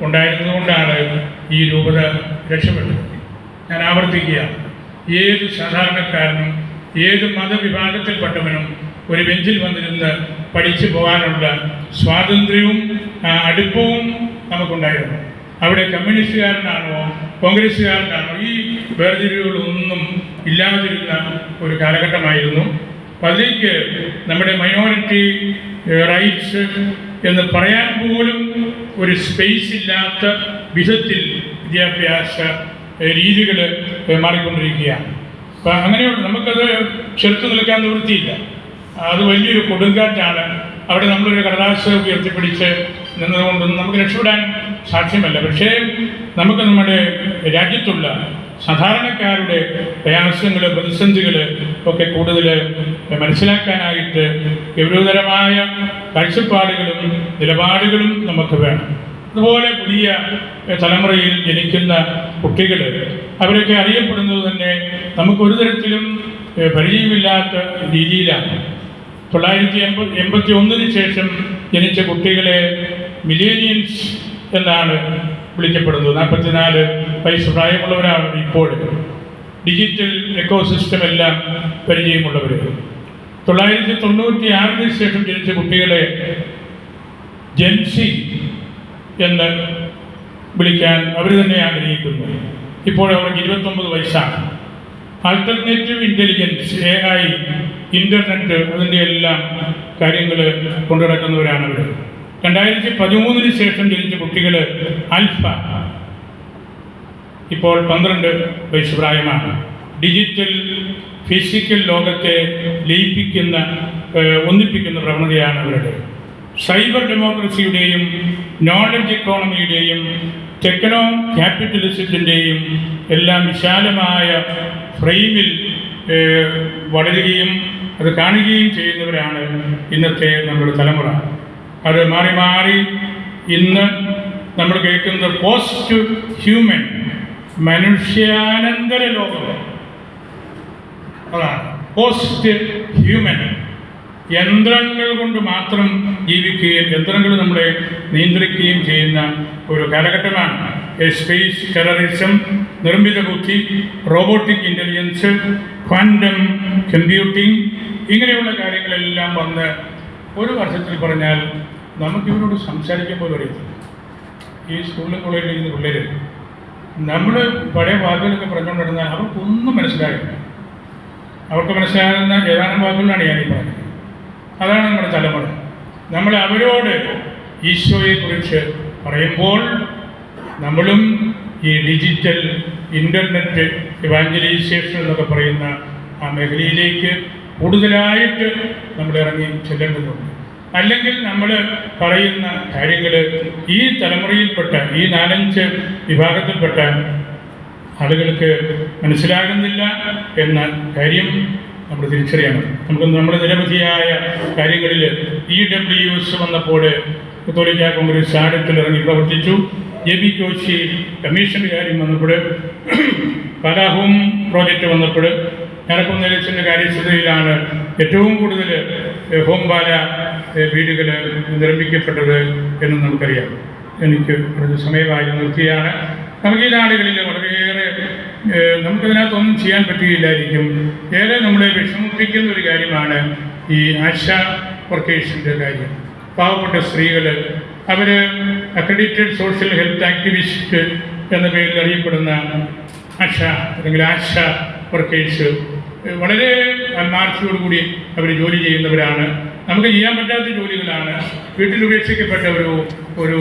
ഉണ്ടായിരുന്നതുകൊണ്ടാണ് ഈ രൂപത രക്ഷപ്പെട്ടത്. ഞാൻ ആവർത്തിക്കുക. ഏത് സാധാരണക്കാരനും ഏത് മതവിഭാഗത്തിൽപ്പെട്ടവനും ഒരു ബെഞ്ചിൽ വന്നിരുന്ന് പഠിച്ചു പോകാനുള്ള സ്വാതന്ത്ര്യവും അടുപ്പവും നമുക്കുണ്ടായിരുന്നു. അവിടെ കമ്മ്യൂണിസ്റ്റുകാരനാണോ കോൺഗ്രസ്സുകാരനാണോ ഈ വേർതിരിവുകളൊന്നും ഇല്ലാതിരുന്ന ഒരു കാലഘട്ടമായിരുന്നു. അതിലേക്ക് നമ്മുടെ മൈനോറിറ്റി റൈറ്റ്സ് എന്ന് പറയാൻ പോലും ഒരു സ്പേസ് ഇല്ലാത്ത വിധത്തിൽ വിദ്യാഭ്യാസ രീതികൾ മാറിക്കൊണ്ടിരിക്കുകയാണ്. അപ്പം അങ്ങനെയുള്ള നമുക്കത് ചെറുത്ത് നിൽക്കാൻ നിവൃത്തിയില്ല. അത് വലിയൊരു കൊടുങ്കാറ്റാണ്. അവിടെ നമ്മളൊരു കടലാസ് ഉയർത്തിപ്പിടിച്ച് നിന്നതുകൊണ്ടൊന്നും നമുക്ക് രക്ഷപ്പെടാൻ സാധ്യമല്ല. പക്ഷേ നമുക്ക് നമ്മുടെ രാജ്യത്തുള്ള സാധാരണക്കാരുടെ പ്രയാസങ്ങൾ പ്രതിസന്ധികൾ ഒക്കെ കൂടുതൽ മനസ്സിലാക്കാനായിട്ട് ഗൗരവതരമായ കാഴ്ചപ്പാടുകളും നിലപാടുകളും നമുക്ക് വേണം. അതുപോലെ പുതിയ തലമുറയിൽ ജനിക്കുന്ന കുട്ടികൾ അവരൊക്കെ അറിയപ്പെടുന്നത് തന്നെ നമുക്കൊരു തരത്തിലും പരിചയമില്ലാത്ത രീതിയിലാണ്. തൊള്ളായിരത്തി എൺപത്തി എൺപത്തി ഒന്നിന് ശേഷം ജനിച്ച കുട്ടികളെ മിലേനിയൻസ് എന്നാണ് വിളിക്കപ്പെടുന്നത്. നാൽപ്പത്തിനാല് വയസ്സ് പ്രായമുള്ളവരാണ് ഇപ്പോൾ ഡിജിറ്റൽ എക്കോസിസ്റ്റം എല്ലാം പരിചയമുള്ളവർ. തൊള്ളായിരത്തി തൊണ്ണൂറ്റി ആറിന് ശേഷം ജനിച്ച കുട്ടികളെ ജെൻസി എന്ന് വിളിക്കാൻ അവർ തന്നെ ആഗ്രഹിക്കുന്നു. ഇപ്പോൾ അവർക്ക് ഇരുപത്തൊമ്പത് വയസ്സാണ്. Alternative intelligence A I internet അതിന്റെ എല്ലാം കാര്യങ്ങൾ കൊണ്ടുനടക്കുന്നവരാണ് അവർ രണ്ടായിരത്തി പതിമൂന്നിന് ശേഷം ജനിച്ച കുട്ടികൾ അൽഫ ഇപ്പോൾ പന്ത്രണ്ട് വയസ്സ് പ്രായമാണ്. ഡിജിറ്റൽ ഫിസിക്കൽ ലോകത്തെ ലയിപ്പിക്കുന്ന ഒന്നിപ്പിക്കുന്ന പ്രവണതയാണ് അവരുടെ. സൈബർ ഡെമോക്രസിയുടെയും നോളജ് ഇക്കോണമിയുടെയും ടെക്നോ ക്യാപിറ്റലിസത്തിന്റെയും എല്ലാം വിശാലമായ ഫ്രെയിമിൽ വളരുകയും അത് കാണുകയും ചെയ്യുന്നവരാണ് ഇന്നത്തെ നമ്മുടെ തലമുറ. അത് മാറി മാറി ഇന്ന് നമ്മൾ കേൾക്കുന്നത് പോസ്റ്റ് ഹ്യൂമൻ മനുഷ്യാനന്തര ലോകം അതാണ് പോസ്റ്റ് ഹ്യൂമൻ യന്ത്രങ്ങൾ കൊണ്ട് മാത്രം ജീവിക്കുകയും യന്ത്രങ്ങൾ നമ്മളെ നിയന്ത്രിക്കുകയും ചെയ്യുന്ന ഒരു കാലഘട്ടമാണ്. സ്പേസ് ടെററിസം നിർമ്മിത ബുദ്ധി റോബോട്ടിക് ഇന്റലിജൻസ് ക്വാണ്ടം കമ്പ്യൂട്ടിംഗ് ഇങ്ങനെയുള്ള കാര്യങ്ങളെല്ലാം വന്ന് ഒരു വർഷത്തിൽ പറഞ്ഞാൽ നമുക്കിവരോട് സംസാരിക്കാൻ പോലും അറിയത്തില്ല. ഈ സ്കൂളിലും കോളേജിൽ ഇരിക്കുന്ന പിള്ളേർ നമ്മൾ പഴയ വാക്കുകളൊക്കെ പറഞ്ഞുകൊണ്ട് നടന്നാൽ അവർക്കൊന്നും മനസ്സിലാകില്ല അവർക്ക് മനസ്സിലാകുന്ന ഏതാനും വാക്കുകളാണ് ഞാൻ ഈ പറഞ്ഞത്. അതാണ് നമ്മുടെ തലമുറ. നമ്മൾ അവരോട് ഈശോയെക്കുറിച്ച് പറയുമ്പോൾ നമ്മളും ഈ ഡിജിറ്റൽ ഇന്റർനെറ്റ് ഇവാഞ്ചലൈസേഷൻ എന്നൊക്കെ പറയുന്ന ആ മേഖലയിലേക്ക് കൂടുതലായിട്ട് നമ്മൾ ഇറങ്ങി ചെല്ലേണ്ടതുണ്ട്. അല്ലെങ്കിൽ നമ്മൾ പറയുന്ന കാര്യങ്ങൾ ഈ തലമുറയിൽപ്പെട്ട ഈ നാലഞ്ച് വിഭാഗത്തിൽപ്പെട്ട ആളുകൾക്ക് മനസ്സിലാകുന്നില്ല എന്ന കാര്യം നമ്മൾ തിരിച്ചറിയണം നമുക്ക് നമ്മുടെ നിരവധിയായ കാര്യങ്ങളിൽ ഇ ഡബ്ല്യു എസ് വന്നപ്പോൾ കത്തോലിക്ക കോൺഗ്രസ് ആഴത്തിൽ ഇറങ്ങി പ്രവർത്തിച്ചു. എ ബി കോശി കമ്മീഷന്റെ കാര്യം വന്നപ്പോൾ കലാഹോം പ്രോജക്റ്റ് വന്നപ്പോൾ ഞാനപ്പം നിലച്ചിന്റെ കാര്യസ്ഥതയിലാണ് ഏറ്റവും കൂടുതൽ ഏഹ്, ഹോം പാല ഏഹ്, വീടുകൾ നിർമ്മിക്കപ്പെട്ടത് എന്ന് നമുക്കറിയാം. എനിക്ക് കുറച്ച് സമയമായി നിർത്തിയാണ്. നമുക്ക് ഈ നാടുകളിൽ വളരെയേറെ നമുക്കതിനകത്തൊന്നും ചെയ്യാൻ പറ്റുകയില്ലായിരിക്കും ഏറെ നമ്മളെ വിഷമിപ്പിക്കുന്ന ഒരു കാര്യമാണ് ഈ ആശ വർക്കേഴ്സിന്റെ കാര്യം. പാവപ്പെട്ട സ്ത്രീകൾ അവർ അക്രഡിറ്റഡ് സോഷ്യൽ ഹെൽത്ത് ആക്ടിവിസ്റ്റ് എന്ന പേരിൽ അറിയപ്പെടുന്ന ആശ അല്ലെങ്കിൽ ആശ വർക്കേഴ്സ് വളരെ ആത്മാർത്ഥയോടുകൂടി അവർ ജോലി ചെയ്യുന്നവരാണ്. നമുക്ക് ചെയ്യാൻ പറ്റാത്ത ജോലികളാണ്. വീട്ടിൽ ഉപേക്ഷിക്കപ്പെട്ട ഒരു ഒരു